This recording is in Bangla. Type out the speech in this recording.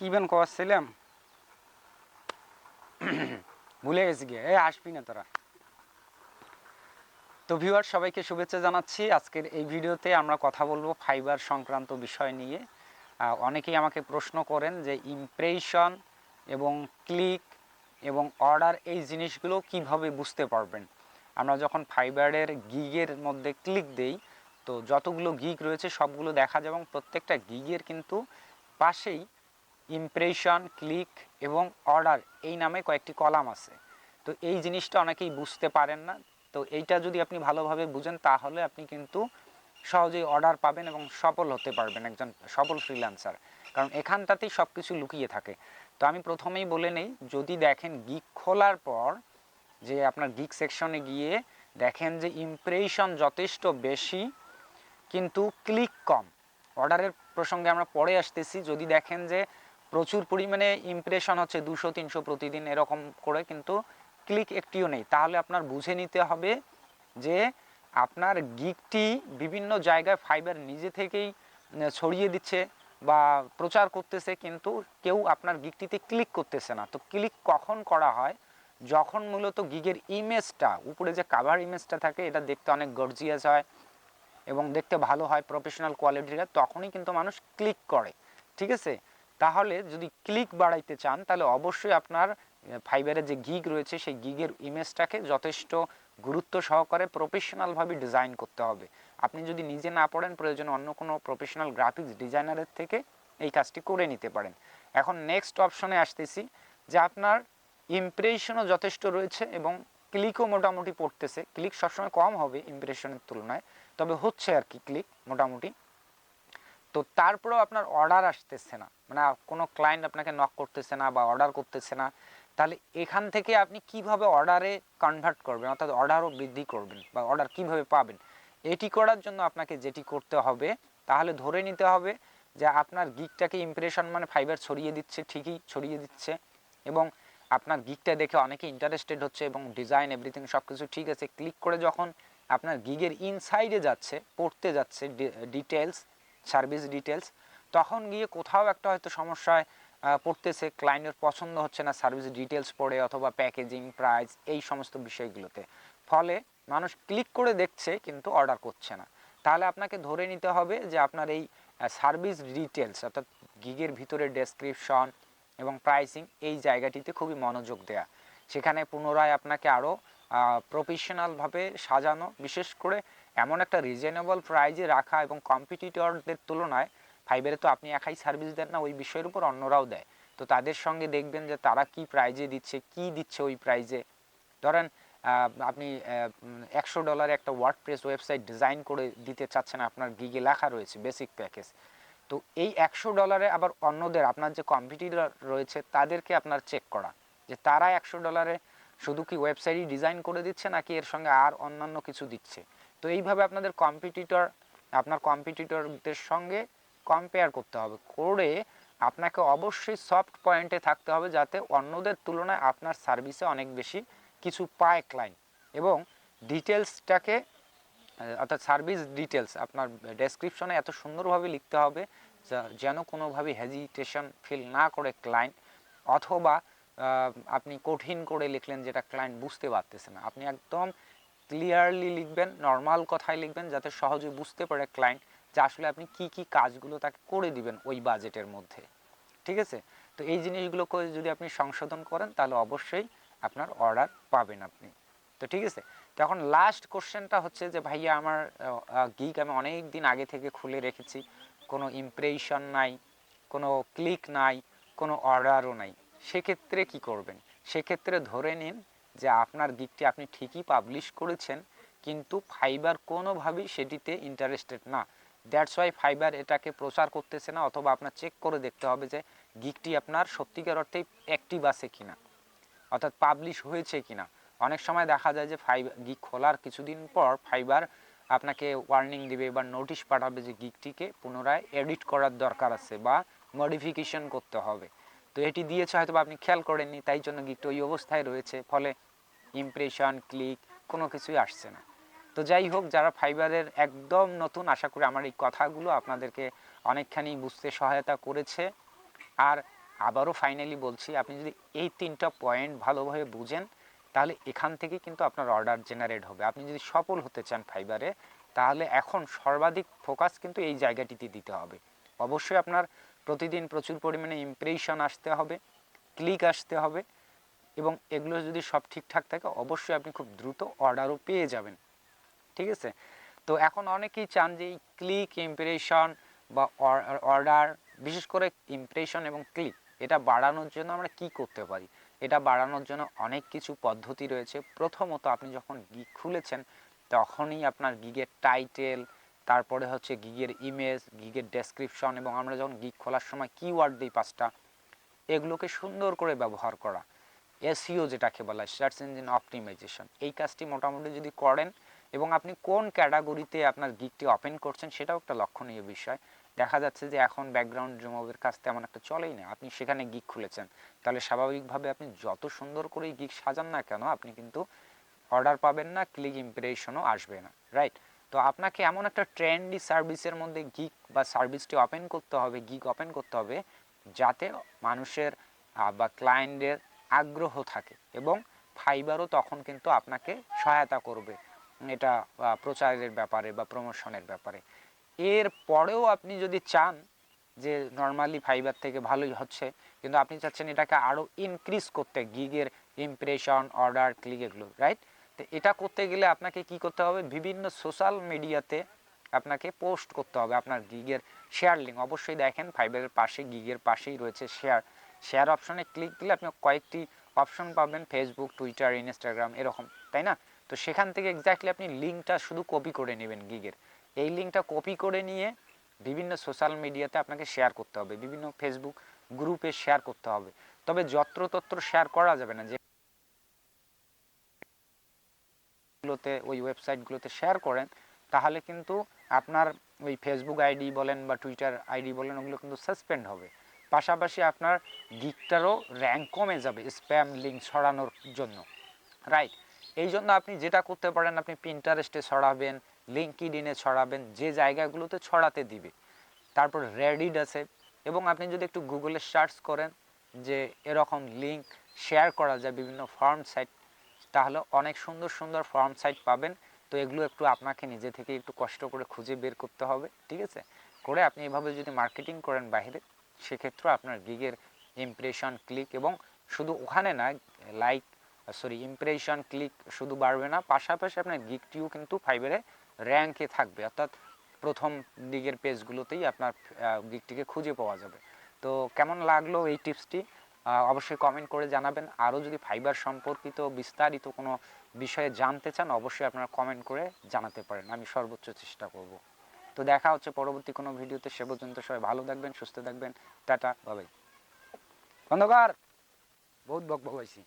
কি বেন কওয়াচ্ছিলাম ভুলে গেছি গিয়ে। এই, আসবি না তোরা। তো ভিউয়ার সবাইকে শুভেচ্ছা জানাচ্ছি। আজকের এই ভিডিওতে আমরা কথা বলব ফাইবার সংক্রান্ত বিষয় নিয়ে। অনেকেই আমাকে প্রশ্ন করেন যে ইমপ্রেশন এবং ক্লিক এবং অর্ডার এই জিনিসগুলো কীভাবে বুঝতে পারবেন? আমরা যখন ফাইবারের গিগের মধ্যে ক্লিক দেই, তো যতগুলো গিগ রয়েছে সবগুলো দেখা যায় এবং প্রত্যেকটা গিগের কিন্তু পাশেই ইমপ্রেশন ক্লিক এবং অর্ডার এই নামে কয়েকটি কলাম আছে। তো এই জিনিসটা অনেকেই বুঝতে পারেন না। তো এইটা যদি আপনি ভালোভাবে বুঝেন, তাহলে আপনি কিন্তু সহজেই অর্ডার পাবেন এবং সফল হতে পারবেন একজন সফল ফ্রিল্যান্সার কারণ এখানটাতেই সব কিছু লুকিয়ে থাকে। তো আমি প্রথমেই বলে নেই, যদি দেখেন গিক খোলার পর যে আপনার গিক সেকশনে গিয়ে দেখেন যে ইমপ্রেশন যথেষ্ট বেশি, কিন্তু ক্লিক কম। অর্ডারের প্রসঙ্গে আমরা পরে আসতেছি। যদি দেখেন যে প্রচুর পরিমাণে ইমপ্রেশন হচ্ছে, দুশো, তিনশো প্রতিদিন এরকম করে, কিন্তু ক্লিক একটিও নেই। তাহলে আপনার বুঝে নিতে হবে যে আপনার গিকটি বিভিন্ন জায়গায় ফাইবার নিজে থেকেই ছড়িয়ে দিচ্ছে বা প্রচার করতেছে, কিন্তু কেউ আপনার গিকটিতে ক্লিক করতেছে না। তো ক্লিক কখন করা হয়? যখন মূলত গিগের ইমেজটা উপরে যে কাভার ইমেজটা থাকে, এটা দেখতে অনেক গর্জিয়াস হয় এবং দেখতে ভালো হয় প্রফেশনাল কোয়ালিটিটা তখনই কিন্তু মানুষ ক্লিক করে। ঠিক আছে? তাহলে যদি ক্লিক বাড়াইতে চান, তাহলে অবশ্যই আপনার ফাইবারের যে গিগ রয়েছে, সেই গিগের ইমেজটাকে যথেষ্ট গুরুত্ব সহকারে প্রফেশনালভাবে ডিজাইন করতে হবে। আপনি যদি নিজে না পড়েন, প্রয়োজনে অন্য কোনো প্রফেশনাল গ্রাফিক্স ডিজাইনারের থেকে এই কাজটি করে নিতে পারেন। এখন নেক্সট অপশনে আসতেছি, যে আপনার ইমপ্রেশনও যথেষ্ট রয়েছে এবং ক্লিকও মোটামুটি পড়তেছে। ক্লিক সবসময় কম হবে ইমপ্রেশনের তুলনায়, তবে হচ্ছে আর কি ক্লিক মোটামুটি। তো তারপরেও আপনার অর্ডার আসতেছে না। মানে কোনো ক্লায়েন্ট আপনাকে নক করতেছে না বা অর্ডার করতেছে না। তাহলে এখান থেকে আপনি কীভাবে অর্ডারে কনভার্ট করবেন? অর্থাৎ অর্ডারও বৃদ্ধি করবেন বা অর্ডার কীভাবে পাবেন? এটি করার জন্য আপনাকে যেটি করতে হবে, তাহলে ধরে নিতে হবে যে আপনার গিকটাকে ইমপ্রেশন মানে ফাইবার ছড়িয়ে দিচ্ছে, ঠিকই ছড়িয়ে দিচ্ছে এবং আপনার গিকটা দেখে অনেকে ইন্টারেস্টেড হচ্ছে এবং ডিজাইন এভরিথিং সব কিছু ঠিক আছে। ক্লিক করে যখন আপনার গিগের ইনসাইডে যাচ্ছে, পড়তে যাচ্ছে ডিটেলস সার্ভিস ডিটেলস তখন গিয়ে কোথাও একটা হয়তো সমস্যায় পড়তেছে, ক্লায়েন্টের পছন্দ হচ্ছে না, সার্ভিস ডিটেলস পড়ে অথবা প্যাকেজিং, প্রাইস, এই সমস্ত বিষয়গুলোতে। ফলে মানুষ ক্লিক করে দেখছে কিন্তু অর্ডার করছে না। তাহলে আপনাকে ধরে নিতে হবে যে আপনার এই সার্ভিস ডিটেলস অর্থাৎ গিগের ভিতরে ডেসক্রিপশন এবং প্রাইসিং, এই জায়গাটিতে খুবই মনোযোগ দেয়া। সেখানে পুনরায় আপনাকে আরও প্রফেশনালভাবে সাজানো, বিশেষ করে এমন একটা রিজনেবল প্রাইজে রাখা এবং কম্পিটিটরদের তুলনায় ফাইবারে তো আপনি একাই সার্ভিস দেন না, ওই বিষয়ের উপর অন্যরাও দেয়। তো তাদের সঙ্গে দেখবেন যে তারা কি প্রাইজে দিচ্ছে, কি দিচ্ছে ওই প্রাইজে ধরেন আপনি একশো ডলারে একটা ওয়ার্ড প্রেস ওয়েবসাইট ডিজাইন করে দিতে চাচ্ছেন, আপনার গিগে লেখা রয়েছে বেসিক প্যাকেজ তো এই একশো ডলারে আবার অন্যদের, আপনার যে কম্পিটিটর রয়েছে, তাদেরকে আপনার চেক করা। যে তারা একশো ডলারে শুধু কি ওয়েবসাইটই ডিজাইন করে দিচ্ছে নাকি এর সঙ্গে আর অন্যান্য কিছু দিচ্ছে? তো এইভাবে আপনাদের কম্পিটিটর আপনার কম্পিটিটরদের সঙ্গে কম্পেয়ার করতে হবে। করে আপনাকে অবশ্যই সফট পয়েন্টে থাকতে হবে যাতে অন্যদের তুলনায় আপনার সার্ভিসে অনেক বেশি কিছু পায় ক্লায়েন্ট এবং ডিটেলসটাকে অর্থাৎ সার্ভিস ডিটেলস আপনার ডেসক্রিপশনে এত সুন্দরভাবে লিখতে হবে যেন কোনোভাবে হেজিটেশন ফিল না করে ক্লায়েন্ট অথবা আপনি কঠিন করে লিখলেন যেটা ক্লায়েন্ট বুঝতে পারতেছে না। আপনি একদম ক্লিয়ারলি লিখবেন নর্মাল কথায় লিখবেন যাতে সহজে বুঝতে পারে ক্লায়েন্ট যে আসলে আপনি কি কি কাজগুলো তাকে করে দিবেন ওই বাজেটের মধ্যে। ঠিক আছে? তো এই জিনিসগুলো করে যদি আপনি সংশোধন করেন, তাহলে অবশ্যই আপনার অর্ডার পাবেন আপনি। তো ঠিক আছে? তো এখন লাস্ট কোশ্চেনটা হচ্ছে যে, ভাইয়া, আমার গিক আমি অনেক দিন আগে থেকে খুলে রেখেছি। কোনো ইমপ্রেশন নাই, কোনো ক্লিক নাই, কোনো অর্ডারও নাই। সেক্ষেত্রে কি করবেন? সেক্ষেত্রে ধরে নিন যে আপনার গিকটি আপনি ঠিকই পাবলিশ করেছেন, কিন্তু ফাইবার কোনোভাবেই সেটিতে ইন্টারেস্টেড না। দ্যাটস ওয়াই ফাইবার এটাকে প্রচার করতেছে না, অথবা আপনার চেক করে দেখতে হবে যে গিকটি আপনার সত্যিকার অর্থেই অ্যাক্টিভ আছে কিনা, অর্থাৎ পাবলিশ হয়েছে কিনা। অনেক সময় দেখা যায় যে ফাইবার গিক খোলার কিছুদিন পর ফাইবার আপনাকে ওয়ার্নিং দিবে বা নোটিশ পাঠাবে যে গিকটিকে পুনরায় এডিট করার দরকার আছে বা মডিফিকেশন করতে হবে। তো এটি দিয়েছে হয়তো আপনি খেয়াল করেননি, তাই জন্য গিকটা ওই অবস্থায় রয়েছে। ফলে ইমপ্রেশন ক্লিক কোনো কিছুই আসছে না। তো যাই হোক, যারা ফাইবারের একদম নতুন, আশা করি আমার এই কথাগুলো আপনাদেরকে অনেকখানি বুঝতে সহায়তা করেছে। আর আবারও ফাইনালি বলছি, আপনি যদি এই তিনটা পয়েন্ট ভালোভাবে বুঝেন, তাহলে এখান থেকে কিন্তু আপনার অর্ডার জেনারেট হবে। আপনি যদি সফল হতে চান ফাইবারে, তাহলে এখন সর্বাধিক ফোকাস কিন্তু এই জায়গাটিতে দিতে হবে। অবশ্যই আপনার প্রতিদিন প্রচুর পরিমাণে ইমপ্রেশন আসতে হবে ক্লিক আসতে হবে এবং এগুলো যদি সব ঠিকঠাক থাকে অবশ্যই আপনি খুব দ্রুত অর্ডারও পেয়ে যাবেন। ঠিক আছে? তো এখন অনেকেই চান যে এই ক্লিক ইমপ্রেশন বা অর্ডার বিশেষ করে ইমপ্রেশন এবং ক্লিক এটা বাড়ানোর জন্য আমরা কি করতে পারি? এটা বাড়ানোর জন্য অনেক কিছু পদ্ধতি রয়েছে। প্রথমত আপনি যখন গিগ খুলেছেন, তখনই আপনার গিগের টাইটেল তারপরে হচ্ছে গিগের ইমেজ, গিগের ডেসক্রিপশন এবং আমরা যখন গিগ খোলার সময় কিওয়ার্ড দিই পাঁচটা, এগুলোকে সুন্দর করে ব্যবহার করা। এসইও যেটাকে বলা হয় সার্চ ইঞ্জিন অপটিমাইজেশন এই কাজটি মোটামুটি যদি করেন এবং আপনি কোন ক্যাটাগরিতে আপনার গিকটি ওপেন করছেন সেটাও একটা লক্ষণীয় বিষয়। দেখা যাচ্ছে যে এখন ব্যাকগ্রাউন্ড জমবের কাজ তেমন একটা চলেই না। আপনি সেখানে গিক খুলেছেন। তাহলে স্বাভাবিকভাবে আপনি যত সুন্দর করে গিক সাজান না কেন, আপনি কিন্তু অর্ডার পাবেন না ক্লিক ইমপ্রেশনও আসবে না রাইট তো আপনাকে এমন একটা ট্রেন্ডি সার্ভিসের মধ্যে গিক বা সার্ভিসটি ওপেন করতে হবে গিক ওপেন করতে হবে, যাতে মানুষের বা ক্লায়েন্টের আগ্রহ থাকে এবং ফাইবারও তখন কিন্তু আপনাকে সহায়তা করবে। এটা প্রচারের ব্যাপারে বা প্রমোশনের ব্যাপারে। এর পরেও আপনি যদি চান যে নর্মালি ফাইবার থেকে ভালোই হচ্ছে, কিন্তু আপনি চাচ্ছেন এটাকে আরও ইনক্রিজ করতে গিগের ইমপ্রেশন অর্ডার ক্লিক এগুলো রাইট তো এটা করতে গেলে আপনাকে কি করতে হবে? বিভিন্ন সোশ্যাল মিডিয়াতে আপনাকে পোস্ট করতে হবে আপনার গিগের শেয়ার লিঙ্ক অবশ্যই দেখেন ফাইবারের পাশে গিগের পাশেই রয়েছে শেয়ার শেয়ার অপশনে ক্লিক দিলে আপনি কয়েকটি অপশন পাবেন ফেসবুক টুইটার ইনস্টাগ্রাম এরকম, তাই না? তো সেখান থেকে এক্স্যাক্টলি আপনি লিঙ্কটা শুধু কপি করে নেবেন গিগের এই লিঙ্কটা কপি করে নিয়ে বিভিন্ন সোশ্যাল মিডিয়াতে আপনাকে শেয়ার করতে হবে। বিভিন্ন ফেসবুক গ্রুপে শেয়ার করতে হবে। তবে যত্রতত্র শেয়ার করা যাবে না। যে গুলোতে, ওই ওয়েবসাইটগুলোতে শেয়ার করেন, তাহলে কিন্তু আপনার ওই ফেসবুক আইডি বলেন বা টুইটার আইডি বলেন, ওগুলো কিন্তু সাসপেন্ড হবে। পাশাপাশি আপনার গিকটারও র্যাঙ্ক কমে যাবে স্প্যাম লিঙ্ক ছড়ানোর জন্য রাইট এই জন্য আপনি যেটা করতে পারেন, আপনি পিন্টারেস্টে ছড়াবেন লিঙ্কইডিনে ছড়াবেন, যে জায়গাগুলোতে ছড়াতে দিবে। তারপর রেডিড আছে এবং আপনি যদি একটু গুগলে সার্চ করেন, যে এরকম লিঙ্ক শেয়ার করা যায় বিভিন্ন ফর্ম সাইট তাহলে অনেক সুন্দর সুন্দর ফর্ম সাইট পাবেন। তো এগুলো একটু আপনাকে নিজে থেকে একটু কষ্ট করে খুঁজে বের করতে হবে, ঠিক আছে? করে আপনি এভাবে যদি মার্কেটিং করেন বাইরে সেক্ষেত্রে আপনার গিগের ইমপ্রেশন ক্লিক এবং শুধু ওখানে না লাইক সরি ইমপ্রেশন ক্লিক শুধু বাড়বে না, পাশাপাশি আপনার গিগটিও কিন্তু ফাইবারে র্যাঙ্কে থাকবে। অর্থাৎ প্রথম দিকের পেজগুলোতেই আপনার গিগটিকে খুঁজে পাওয়া যাবে। তো কেমন লাগল এই টিপসটি অবশ্যই কমেন্ট করে জানাবেন। আরও যদি ফাইবার সম্পর্কিত বিস্তারিত কোনো বিষয়ে জানতে চান, অবশ্যই আপনারা কমেন্ট করে জানাতে পারেন। আমি সর্বোচ্চ চেষ্টা করব। তো দেখা হচ্ছে পরবর্তী কোনো ভিডিওতে। সে পর্যন্ত সবাই ভালো থাকবেন, সুস্থ থাকবেন। টাটা বাবাই খন্দকার বহুত বক বক হয়েছি।